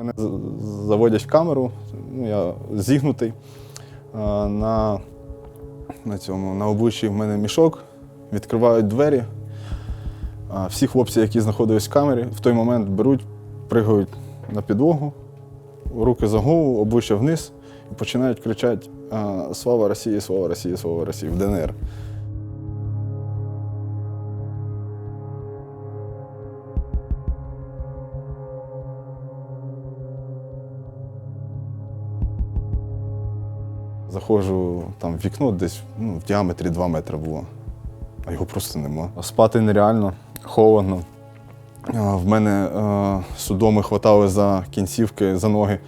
Мене заводять в камеру, ну, я зігнутий. На, на цьому на обличчі в мене мішок, відкривають двері. Всі хлопці, які знаходились в камері, в той момент беруть, пригають на підлогу, руки за голову, обличчя вниз і починають кричати Слава Росії, слава Росії, слава Росії в ДНР. Заходжу там в вікно, десь ну, в діаметрі 2 метри було, а його просто нема. Спати нереально, холодно. В мене судоми хватали за кінцівки, за ноги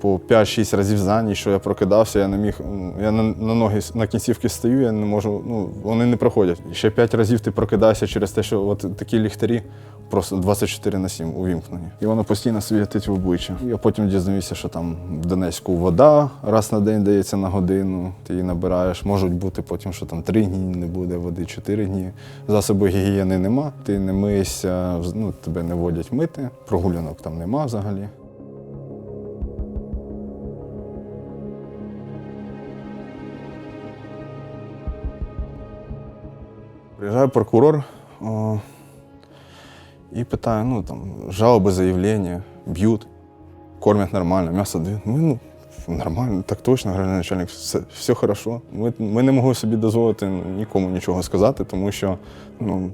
по 5-6 разів за ніч, що я прокидався, я не міг. Я на, на ноги на кінцівки стою, я не можу, ну, вони не проходять. Ще 5 разів ти прокидаєшся через те, що от такі ліхтарі просто 24 на 7 увімкнені. І воно постійно світить в обличчя. Я потім дізнаюся, що там в Донецьку вода раз на день дається на годину, ти її набираєш. Можуть бути потім, що там 3 дні не буде води, 4 дні. Засоби гігієни нема, ти не миєшся, ну, тебе не водять мити, прогулянок там нема взагалі. Приїжджає прокурор о, і питає, ну там, жалоби, заявлення, б'ють, кормять нормально, м'ясо дають. Ми, ну, нормально, так точно, генеральний начальник, все, все хорошо. Ми, ми не могли собі дозволити нікому нічого сказати, тому що ну,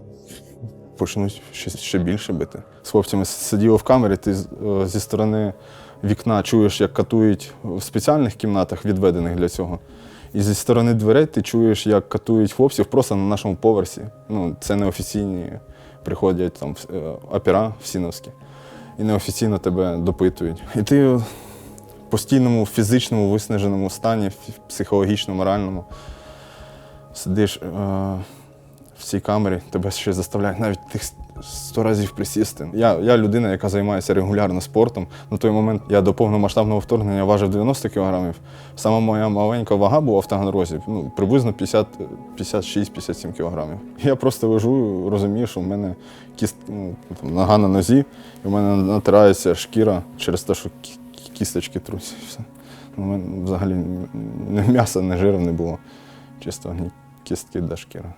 почнуть ще, ще більше бити. З хлопцями сиділи в камері, ти е, зі сторони вікна чуєш, як катують в спеціальних кімнатах, відведених для цього. І зі сторони дверей ти чуєш, як катують хлопців просто на нашому поверсі. Ну, це неофіційні приходять там е, опера в Сіновські. І неофіційно тебе допитують. І ти в постійному фізичному виснаженому стані, психологічному, психологічно, моральному сидиш е, в цій камері, тебе ще заставляють навіть тих сто разів присісти. Я, я людина, яка займається регулярно спортом. На той момент я до повномасштабного вторгнення важив 90 кілограмів. Сама моя маленька вага була в Таганрозі, ну, приблизно 56-57 кілограмів. Я просто лежу, розумію, що в мене кіст, ну, там, нога на нозі, і в мене натирається шкіра через те, що кісточки труться. і Все. У мене взагалі ні м'яса, ні жиру не було. Чисто кістки до шкіра.